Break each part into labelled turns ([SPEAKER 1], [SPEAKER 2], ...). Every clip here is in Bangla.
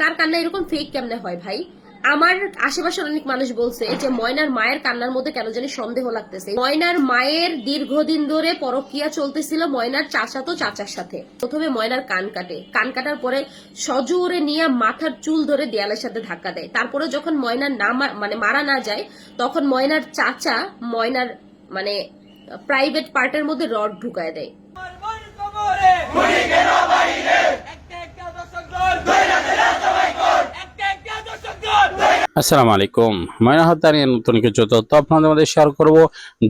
[SPEAKER 1] তার কান্না এরকম ফেক কেমনে হয় ভাই? আমার আশেপাশের অনেক মানুষ বলছে যে ময়নার মায়ের কান্নার মধ্যে কেন জানি সন্দেহ লাগতেছে। ময়নার মায়ের দীর্ঘদিন ধরে পরকিয়া চলতেছিল ময়নার চাচা তো চাচার সাথে। প্রথমে ময়নার কান কাটে। কান কাটার পরে সজোরে নিয়ে মাথার চুল ধরে দেয়ালের সাথে ধাক্কা দেয়। তারপরে যখন ময়নার না মানে মারা না যায়, তখন ময়নার চাচা ময়নার মানে প্রাইভেট পার্টের মধ্যে রড ঢুকায় দেয়
[SPEAKER 2] আমার মন কবরে খুনিকে না বাইরে একটা একটা দশক ধর ধইরা ধইরা সবাই কর একটা একটা দশক ধর
[SPEAKER 3] আসসালামু আলাইকুম। ময়না হত্যা নিয়ে নতুন কিছু তথ্য আপনাদের মধ্যে শেয়ার করব,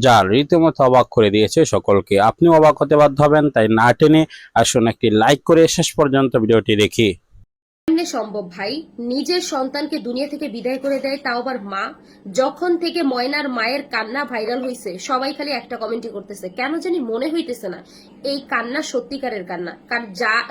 [SPEAKER 3] যা রীতিমতো অবাক করে দিয়েছে সকলকে। আপনি অবাক হতে বাধ্য হবেন, তাই না টেনে আসুন একটি লাইক করে শেষ পর্যন্ত ভিডিওটি দেখি।
[SPEAKER 1] সম্ভব ভাই? নিজের সন্তানকে দুনিয়া থেকে বিদায় করে দেয়, তাও আবার মা? যখন থেকে ময়নার মায়ের কান্না ভাইরাল হয়েছে সবাই খালি একটা কমেন্টই করতেছে, কেন জানি মনে হইতেছে না, এই কান্না সত্যিকারের কান্না।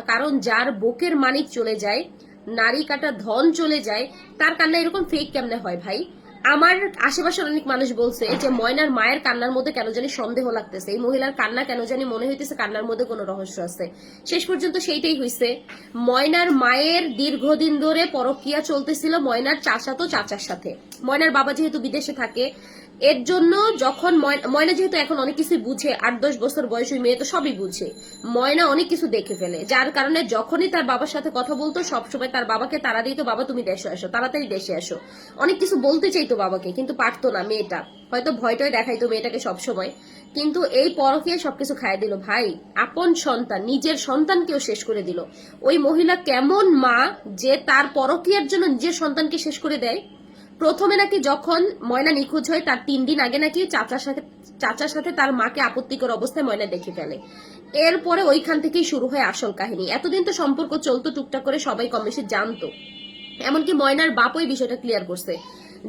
[SPEAKER 1] কারণ যার বুকের মানিক চলে যায় নারী কাটা ধন চলে যায়, তার কান্না এরকম ফেক কেমনে হয় ভাই? আমার আশেপাশের অনেক মানুষ বলছে যে ময়নার মায়ের কান্নার মধ্যে কেন জানি সন্দেহ লাগতেছে। এই মহিলার কান্না কেন জানি মনে হইতেছে কান্নার মধ্যে কোনো রহস্য আছে। শেষ পর্যন্ত সেইটাই হইছে। ময়নার মায়ের দীর্ঘদিন ধরে পরকিয়া চলতেছিল ময়নার চাচা তো চাচার সাথে। ময়নার বাবা যেহেতু বিদেশে থাকে এর জন্য যখন ময়- ময়না যেহেতু এখন অনেক কিছু বুঝে, আট দশ বছর বয়স ওই মেয়ে তো সবই বুঝে। ময়না অনেক কিছু দেখে ফেলে, যার কারণে যখনই তার বাবার সাথে কথা বলতো, সবসময় তার বাবাকে তারা দিত, বাবা, তুমি দেশে আসো, তাড়াতাড়ি দেশে আসো। অনেক কিছু বলতে চাইতো বাবাকে, কিন্তু পারতো না মেয়েটা। হয়তো ভয়টয় দেখাইতো মেয়েটাকে সবসময়। কিন্তু এই পরকিয়া সবকিছু খাইয়ে দিল, ভাই, আপন সন্তান, নিজের সন্তানকেও শেষ করে দিল। ওই মহিলা কেমন মা যে তার পরকিয়ার জন্য নিজের সন্তানকে শেষ করে দেয়? প্রথমে নাকি যখন ময়না নিখোঁজ হয়, তার তিন দিন আগে নাকি চাচার সাথে চাচার সাথে তার মাকে আপত্তিকর অবস্থায় ময়না দেখে ফেলে। এরপরে ওইখান থেকেই শুরু হয় আসল কাহিনী। এতদিন তো সম্পর্ক চলতো টুকটাক করে, সবাই কম বেশি জানতো। এমনকি ময়নার বাপ ওই বিষয়টা ক্লিয়ার করছে।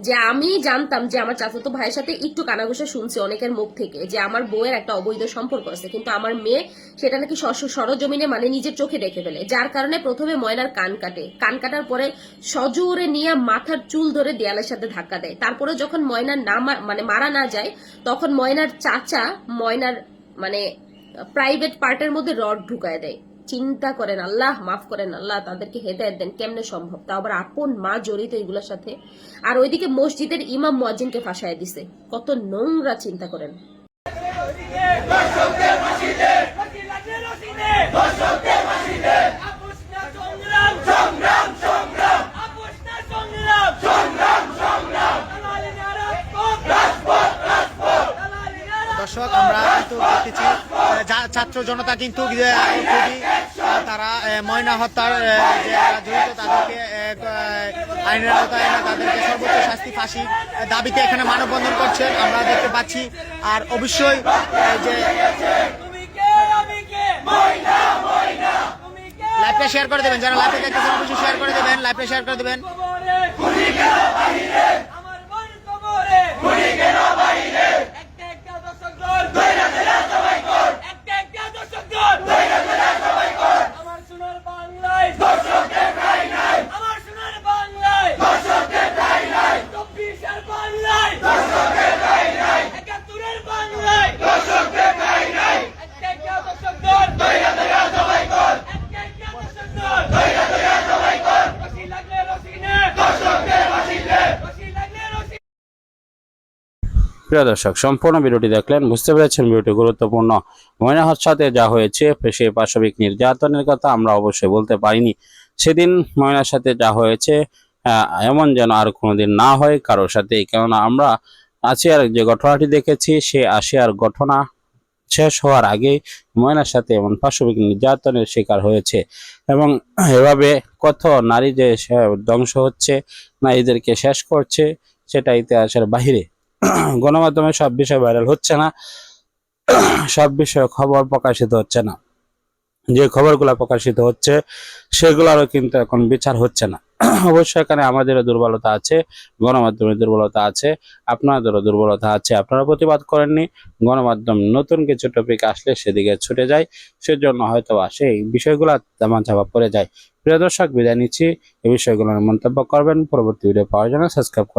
[SPEAKER 1] যে আমি জানতাম যে আমার চাচাতো ভাইয়ের সাথে একটু কানাঘুষা শুনছে অনেকের মুখ থেকে, যে আমার বউয়ের একটা অবৈধ সম্পর্ক আছে, কিন্তু আমার মেয়ে সেটা নাকি সরজমিনে মানে নিজের চোখে দেখে ফেলে। যার কারণে প্রথমে ময়নার কান কাটে। কান কাটার পরে সজোরে নিয়ে মাথার চুল ধরে দেয়ালের সাথে ধাক্কা দেয়। তারপরে যখন ময়নার না মানে মারা না যায়, তখন ময়নার চাচা ময়নার মানে প্রাইভেট পার্টের মধ্যে রড ঢুকায় দেয়। চিন্তা করেন আল্লাহ, মাফ করেন আল্লাহ, তাদেরকে হেদায়ত দেন, কেমনে সম্ভব? তা আবার আপন মা জড়িত এগুলোর সাথে। আর ওইদিকে মসজিদের ইমাম মুয়াজ্জিনকে ফাঁসায় দিছে। কত নোংরা চিন্তা করেন।
[SPEAKER 4] দর্শক, আমরা কিন্তু যা- ছাত্র জনতা কিন্তু তারা ময়না হত্যার জড়িত, তাদেরকে আইনের আওতায় তাদেরকে সর্বোচ্চ শাস্তি ফাঁসির দাবিতে এখানে মানববন্ধন করছেন, আমরা দেখতে পাচ্ছি। আর অবশ্যই যে লাইভটা শেয়ার করে দেবেন, যারা লাইভে দেখতেছেন, অবশ্যই শেয়ার করে দেবেন, লাইভটা শেয়ার করে দেবেন।
[SPEAKER 3] প্রিয় দর্শক, সম্পূর্ণ ভিডিওটি দেখলেন বুঝতে পেরেছেন ভিডিওটি গুরুত্বপূর্ণ। ময়না সাথে যা হয়েছে, সে পাশবিক নির্যাতনের কথা আমরা অবশ্যই বলতে পারিনি। সেদিন ময়নার সাথে যা হয়েছে এমন যেন আর কোনোদিন না হয় কারোর সাথে কেননা আমরা আসিয়ার যে ঘটনাটি দেখেছি, সে আসিয়ার ঘটনা শেষ হওয়ার আগে ময়নার সাথে এমন পাশবিক নির্যাতনের শিকার হয়েছে এবং এভাবে কত নারী যে ধ্বংস হচ্ছে নারীদেরকে শেষ করছে, সেটা ইতিহাসের বাহিরে গণমাধ্যমে সব বিষয় ভাইরাল হচ্ছে না, সব বিষয়ে খবর প্রকাশিত হচ্ছে না। যে খবরগুলো প্রকাশিত হচ্ছে, সেগুলোরও কিন্তু এখন বিচার হচ্ছে না। অবশ্যই এখানে আমাদেরও দুর্বলতা আছে, গণমাধ্যমের দুর্বলতা আছে, আপনাদেরও দুর্বলতা আছে, আপনারা প্রতিবাদ করেননি, গণমাধ্যম নতুন কিছু টপিক আসলে সেদিকে ছুটে যায়, সেজন্য হয়তো সেই বিষয়গুলো তেমন চাপা পড়ে যায়। প্রিয় দর্শক, বিদায় নিচ্ছি, এই বিষয়গুলোর মন্তব্য করবেন, পরবর্তী ভিডিও পাওয়ার জন্য সাবস্ক্রাইব করেন।